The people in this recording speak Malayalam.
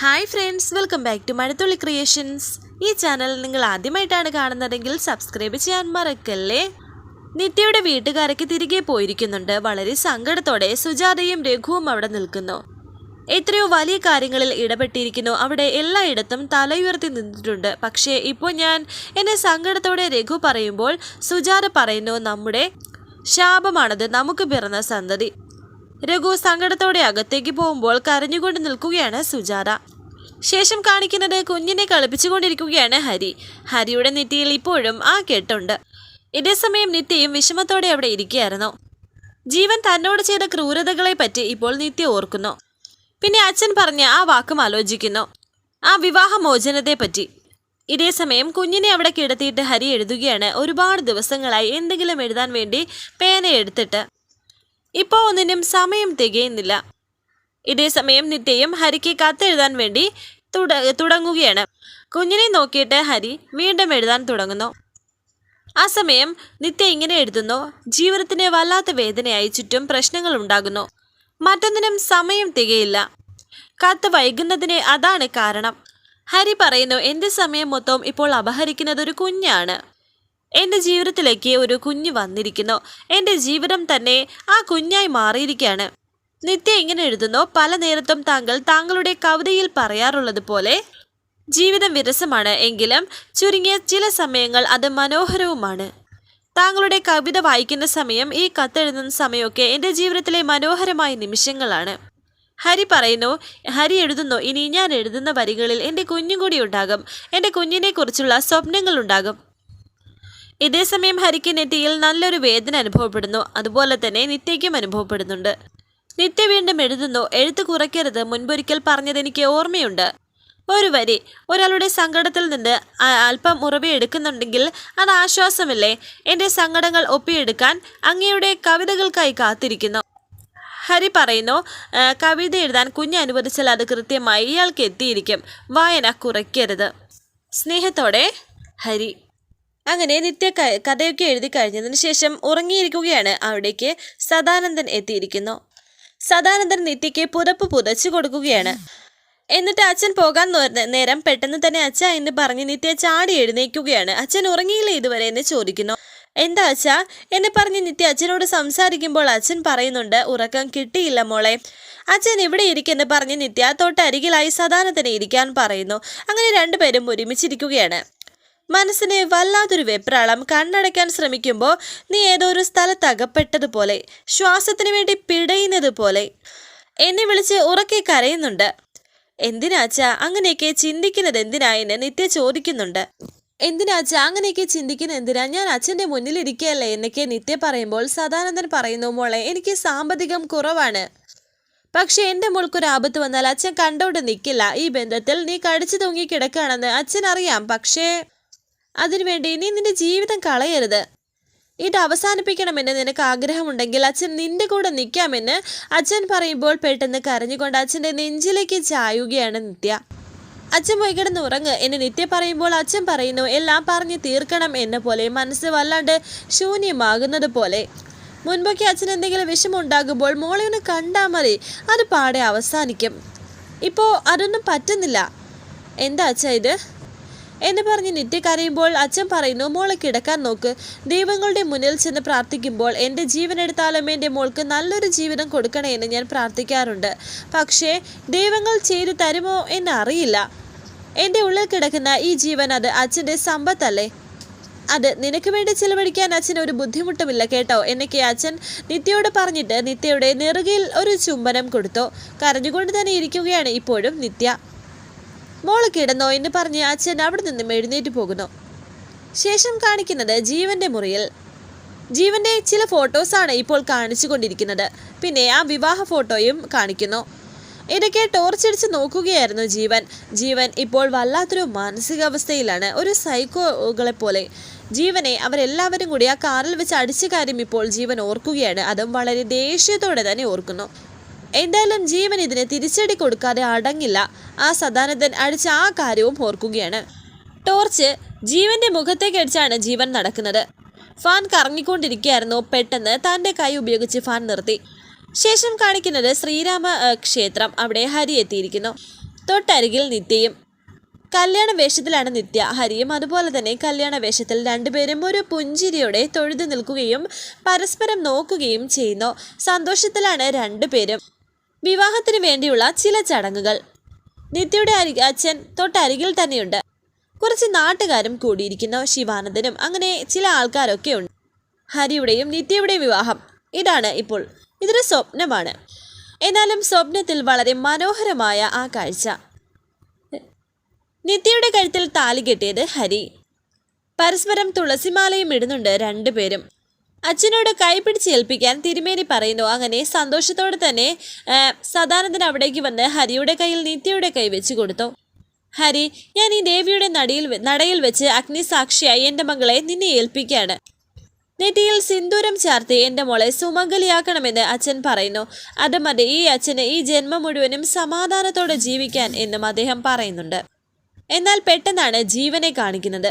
Hi friends welcome back to Mazhathulli creations ഈ ചാനൽ നിങ്ങൾ ആദ്യമായിട്ടാണ് കാണുന്നതെങ്കിൽ സബ്സ്ക്രൈബ് ചെയ്യാൻ മറക്കല്ലേ? നിത്യയുടെ വീട്ടുകാരൊക്കെ തിരികെ പോയിരിക്കുന്നുണ്ട്. വളരെ സങ്കടത്തോടെ സുജാതയും രഘുവും അവിടെ നിൽക്കുന്നു. എത്രയോ വലിയ കാര്യങ്ങളിൽ ഇടപെട്ടിരിക്കുന്നു. അവിടെ എല്ലായിടത്തും തലയുയർത്തി നിന്നിട്ടുണ്ട്. പക്ഷേ ഇപ്പോൾ ഞാൻ എന്നെ സങ്കടത്തോടെ രഘു പറയുമ്പോൾ സുജാത പറയുന്നു നമ്മുടെ ശാപമാണത്. നമുക്ക് പിറന്ന സന്തതി. രഘു സങ്കടത്തോടെ അകത്തേക്ക് പോകുമ്പോൾ കരഞ്ഞുകൊണ്ട് നിൽക്കുകയാണ് സുജാത. ശേഷം കാണിക്കുന്നത് കുഞ്ഞിനെ കളിപ്പിച്ചുകൊണ്ടിരിക്കുകയാണ് ഹരി. ഹരിയുടെ നെറ്റിയിൽ ഇപ്പോഴും ആ കെട്ടുണ്ട്. ഇതേസമയം നിത്യയും വിഷമത്തോടെ അവിടെ ഇരിക്കുകയായിരുന്നു. ജീവൻ തന്നോട് ചെയ്ത ക്രൂരതകളെ പറ്റി ഇപ്പോൾ നിത്യ ഓർക്കുന്നു. പിന്നെ അച്ഛൻ പറഞ്ഞ ആ വാക്കും ആലോചിക്കുന്നു. ആ വിവാഹമോചനത്തെ പറ്റി ഇതേസമയം കുഞ്ഞിനെ അവിടെ കിടത്തിയിട്ട് ഹരി എഴുതുകയാണ് ഒരുപാട് ദിവസങ്ങളായി എന്തെങ്കിലും എഴുതാൻ വേണ്ടി പേന എടുത്തിട്ട്. ഇപ്പോൾ ഒന്നിനും സമയം തികയുന്നില്ല. ഇതേസമയം നിത്യയും ഹരിക്ക് കത്തെഴുതാൻ വേണ്ടി തുട തുടങ്ങുകയാണ്. കുഞ്ഞിനെ നോക്കിയിട്ട് ഹരി വീണ്ടും എഴുതാൻ തുടങ്ങുന്നു. ആ സമയം നിത്യ ഇങ്ങനെ എഴുതുന്നു. ജീവിതത്തിന് വല്ലാത്ത വേദനയായി ചുറ്റും പ്രശ്നങ്ങൾ ഉണ്ടാകുന്നു. മറ്റൊന്നിനും സമയം തികയില്ല. കത്ത് വൈകുന്നതിന് അതാണ് കാരണം. ഹരി പറയുന്നു എന്റെ സമയം മൊത്തം ഇപ്പോൾ അപഹരിക്കുന്നത് ഒരു കുഞ്ഞാണ്. എന്റെ ജീവിതത്തിലേക്ക് ഒരു കുഞ്ഞ് വന്നിരിക്കുന്നു. എന്റെ ജീവിതം തന്നെ ആ കുഞ്ഞായി മാറിയിരിക്കുകയാണ്. നിത്യ ഇങ്ങനെ എഴുതുന്നു പല നേരത്തും താങ്കൾ താങ്കളുടെ കവിതയിൽ പറയാറുള്ളത് പോലെ ജീവിതം വിരസമാണ്. എങ്കിലും ചുരുങ്ങിയ ചില സമയങ്ങൾ അത് മനോഹരവുമാണ്. താങ്കളുടെ കവിത വായിക്കുന്ന സമയം ഈ കത്തെഴുതുന്ന സമയമൊക്കെ എന്റെ ജീവിതത്തിലെ മനോഹരമായ നിമിഷങ്ങളാണ്. ഹരി പറയുന്നു ഹരി എഴുതുന്നു ഇനി ഞാൻ എഴുതുന്ന വരികളിൽ എന്റെ കുഞ്ഞും കൂടി ഉണ്ടാകും. എന്റെ കുഞ്ഞിനെക്കുറിച്ചുള്ള സ്വപ്നങ്ങളുണ്ടാകും ഇതേസമയം ഹരിക്ക് നെറ്റിയിൽ നല്ലൊരു വേദന അനുഭവപ്പെടുന്നു. അതുപോലെ തന്നെ നിത്യയ്ക്കും അനുഭവപ്പെടുന്നുണ്ട്. നിത്യ വീണ്ടും എഴുതുന്നു എഴുത്ത് കുറയ്ക്കരുത് മുൻപൊരിക്കൽ പറഞ്ഞത് എനിക്ക് ഓർമ്മയുണ്ട്. ഒരു വരി ഒരാളുടെ സങ്കടത്തിൽ നിന്ന് അല്പം ഉറവിയെടുക്കുന്നുണ്ടെങ്കിൽ അത് ആശ്വാസമല്ലേ? എന്റെ സങ്കടങ്ങൾ ഒപ്പിയെടുക്കാൻ അങ്ങയുടെ കവിതകൾക്കായി കാത്തിരിക്കുന്നു. ഹരി പറയുന്നു കവിത എഴുതാൻ കുഞ്ഞ് അനുവദിച്ചാൽ അത് കൃത്യമായി ഇയാൾക്ക് എത്തിയിരിക്കും. വായന കുറയ്ക്കരുത്. സ്നേഹത്തോടെ ഹരി. അങ്ങനെ നിത്യ കഥയൊക്കെ എഴുതി കഴിഞ്ഞതിന് ശേഷം ഉറങ്ങിയിരിക്കുകയാണ് അവിടേക്ക് സദാനന്ദൻ എത്തിയിരിക്കുന്നു. സദാനന്ദൻ നിത്യയ്ക്ക് പുതപ്പ് പുതച്ചു കൊടുക്കുകയാണ്. എന്നിട്ട് അച്ഛൻ പോകാൻ നേരം പെട്ടെന്ന് തന്നെ അച്ഛ എന്ന് പറഞ്ഞ് നിത്യ ചാടി എഴുന്നേൽക്കുകയാണ്. അച്ഛൻ ഉറങ്ങിയില്ല ഇതുവരെ എന്ന് ചോദിക്കുന്നു. എന്താ അച്ഛ? എന്നെ പറഞ്ഞ് നിത്യ അച്ഛനോട് സംസാരിക്കുമ്പോൾ അച്ഛൻ പറയുന്നുണ്ട് ഉറക്കം കിട്ടിയില്ല മോളെ. അച്ഛൻ ഇവിടെ ഇരിക്കെന്ന് പറഞ്ഞ് നിത്യ തൊട്ടരികിലായി സദാനത്തിന് ഇരിക്കാൻ പറയുന്നു. അങ്ങനെ രണ്ടുപേരും ഒരുമിച്ചിരിക്കുകയാണ്. മനസ്സിന് വല്ലാതൊരു വെപ്രാളം കണ്ണടയ്ക്കാൻ ശ്രമിക്കുമ്പോൾ നീ ഏതോ ഒരു സ്ഥലത്ത് അകപ്പെട്ടതുപോലെ ശ്വാസത്തിന് വേണ്ടി പിടയുന്നത് പോലെ എന്നെ വിളിച്ച് ഉറക്കെ കരയുന്നുണ്ട്. എന്തിനാച്ചാ അങ്ങനെയൊക്കെ ചിന്തിക്കുന്നത് എന്തിനാ എന്ന് നിത്യ ചോദിക്കുന്നുണ്ട്? എന്തിനാച്ചാ അങ്ങനെയൊക്കെ ചിന്തിക്കുന്ന എന്തിനാ? ഞാൻ അച്ഛന്റെ മുന്നിൽ ഇരിക്കുകയല്ലേ എന്നൊക്കെ നിത്യ പറയുമ്പോൾ സദാനന്ദൻ പറയുന്നു മോളെ എനിക്ക് സാമ്പത്തികം കുറവാണ്. പക്ഷെ എന്റെ മോൾക്കൊരു ആപത്ത് വന്നാൽ അച്ഛൻ കണ്ടോണ്ട് നിൽക്കില്ല ഈ ബന്ധത്തിൽ നീ കടിച്ചു തൂങ്ങി കിടക്കുകയാണെന്ന് അച്ഛൻ അറിയാം പക്ഷേ അതിനുവേണ്ടി നീ നിന്റെ ജീവിതം കളയരുത്. ഇത് അവസാനിപ്പിക്കണമെന്ന് നിനക്ക് ആഗ്രഹമുണ്ടെങ്കിൽ അച്ഛൻ നിന്റെ കൂടെ നിൽക്കാമെന്ന് അച്ഛൻ പറയുമ്പോൾ പെട്ടെന്ന് കരഞ്ഞുകൊണ്ട് അച്ഛന്റെ നെഞ്ചിലേക്ക് ചായുകയാണ് നിത്യ. അച്ഛൻ പോയി കിടന്ന് ഉറങ്ങ് എന്ന് നിത്യ പറയുമ്പോൾ അച്ഛൻ പറയുന്നു എല്ലാം പറഞ്ഞ് തീർക്കണം എന്ന പോലെ മനസ്സ് വല്ലാണ്ട് ശൂന്യമാകുന്നത് പോലെ. മുൻപൊക്കെ അച്ഛൻ എന്തെങ്കിലും വിഷമുണ്ടാകുമ്പോൾ മോളെ ഒന്ന് കണ്ടാൽ മതി അത് പാടെ അവസാനിക്കും. ഇപ്പോൾ അതൊന്നും പറ്റുന്നില്ല. എന്താ അച്ഛ ഇത്? എന്ന് പറഞ്ഞ് നിത്യ കരയുമ്പോൾ അച്ഛൻ പറയുന്നു മോളെ കിടക്കാൻ നോക്ക്. ദൈവങ്ങളുടെ മുന്നിൽ ചെന്ന് പ്രാർത്ഥിക്കുമ്പോൾ എന്റെ ജീവൻ എടുത്താലും എന്റെ മോൾക്ക് നല്ലൊരു ജീവിതം കൊടുക്കണേ എന്ന് ഞാൻ പ്രാർത്ഥിക്കാറുണ്ട്. പക്ഷേ ദൈവങ്ങൾ ചെയ്തു തരുമോ എന്നറിയില്ല എന്റെ ഉള്ളിൽ കിടക്കുന്ന ഈ ജീവൻ അത് അച്ഛന്റെ സമ്പത്തല്ലേ? അത് നിനക്ക് വേണ്ടി ചിലവഴിക്കാൻ അച്ഛൻ ഒരു ബുദ്ധിമുട്ടുമില്ല കേട്ടോ എന്നൊക്കെ അച്ഛൻ നിത്യയോട് പറഞ്ഞിട്ട് നിത്യയുടെ നെറുകയിൽ ഒരു ചുംബനം കൊടുത്തു. കരഞ്ഞുകൊണ്ട് തന്നെ ഇരിക്കുകയാണ് ഇപ്പോഴും നിത്യ. മോൾ കിടന്നോ എന്ന് പറഞ്ഞ് അച്ഛൻ അവിടെ നിന്നും എഴുന്നേറ്റ് പോകുന്നു. ശേഷം കാണിക്കുന്നത് ജീവന്റെ മുറിയിൽ. ജീവന്റെ ചില ഫോട്ടോസാണ് ഇപ്പോൾ കാണിച്ചുകൊണ്ടിരിക്കുന്നത് പിന്നെ ആ വിവാഹ ഫോട്ടോയും കാണിക്കുന്നു. ഇടയ്ക്ക് ടോർച്ചടിച്ച് നോക്കുകയായിരുന്നു ജീവൻ. ജീവൻ ഇപ്പോൾ വല്ലാത്തൊരു മാനസികാവസ്ഥയിലാണ്. ഒരു സൈക്കോകളെ പോലെ. ജീവനെ അവരെല്ലാവരും കൂടി ആ കാറിൽ വെച്ച് അടിച്ച കാര്യം ഇപ്പോൾ ജീവൻ ഓർക്കുകയാണ്. അതും വളരെ ദേഷ്യത്തോടെ തന്നെ ഓർക്കുന്നു. എന്തായാലും ജീവൻ ഇതിന് തിരിച്ചടി കൊടുക്കാതെ അടങ്ങില്ല. ആ സദാനന്ദൻ അടിച്ച ആ കാര്യവും ഓർക്കുകയാണ്. ടോർച്ച് ജീവന്റെ മുഖത്തേക്ക് അടിച്ചാണ് ജീവൻ നടക്കുന്നത്. ഫാൻ കറങ്ങിക്കൊണ്ടിരിക്കുകയായിരുന്നു. പെട്ടെന്ന് തന്റെ കൈ ഉപയോഗിച്ച് ഫാൻ നിർത്തി. ശേഷം കാണിക്കുന്നത് ശ്രീരാമ ക്ഷേത്രം. അവിടെ ഹരി എത്തിയിരിക്കുന്നു. തൊട്ടരികിൽ നിത്യയും. കല്യാണ വേഷത്തിലാണ് നിത്യ. ഹരിയും അതുപോലെ തന്നെ കല്യാണ വേഷത്തിൽ രണ്ടുപേരും ഒരു പുഞ്ചിരിയോടെ തൊഴുതു നിൽക്കുകയും പരസ്പരം നോക്കുകയും ചെയ്യുന്നു. സന്തോഷത്തിലാണ് രണ്ടുപേരും. വിവാഹത്തിന് വേണ്ടിയുള്ള ചില ചടങ്ങുകൾ. നിത്യയുടെ അരി അച്ഛൻ തൊട്ടരികിൽ തന്നെയുണ്ട്. കുറച്ച് നാട്ടുകാരും കൂടിയിരിക്കുന്ന ശിവാനന്ദനും. അങ്ങനെ ചില ആൾക്കാരൊക്കെ ഉണ്ട്. ഹരിയുടെയും നിത്യയുടെയും വിവാഹം. ഇതാണ് ഇപ്പോൾ ഇതൊരു സ്വപ്നമാണ്. എന്നാലും സ്വപ്നത്തിൽ വളരെ മനോഹരമായ ആ കാഴ്ച. നിത്യയുടെ കഴുത്തിൽ താലി കെട്ടിയത് ഹരി. പരസ്പരം തുളസിമാലയും ഇടുന്നുണ്ട് രണ്ടുപേരും. അച്ഛനോട് കൈപിടിച്ച് ഏൽപ്പിക്കാൻ തിരുമേനി പറയുന്നു. അങ്ങനെ സന്തോഷത്തോടെ തന്നെ സദാനന്ദൻ അവിടേക്ക് വന്ന് ഹരിയുടെ കയ്യിൽ നിത്യയുടെ കൈ വെച്ച് കൊടുത്തു. ഹരി ഞാൻ ഈ ദേവിയുടെ നടയിൽ നടയിൽ വെച്ച് അഗ്നിസാക്ഷിയായി എന്റെ മകളെ നിന്നെ ഏൽപ്പിക്കുകയാണ് നെറ്റിയിൽ സിന്ദൂരം ചാർത്തി എന്റെ മോളെ സുമംഗലിയാക്കണമെന്ന് അച്ഛൻ പറയുന്നു. അത് മതി ഈ അച്ഛന് ഈ ജന്മം മുഴുവനും സമാധാനത്തോടെ ജീവിക്കാൻ എന്നും അദ്ദേഹം പറയുന്നുണ്ട്. എന്നാൽ പെട്ടെന്നാണ് ജീവനെ കാണിക്കുന്നത്.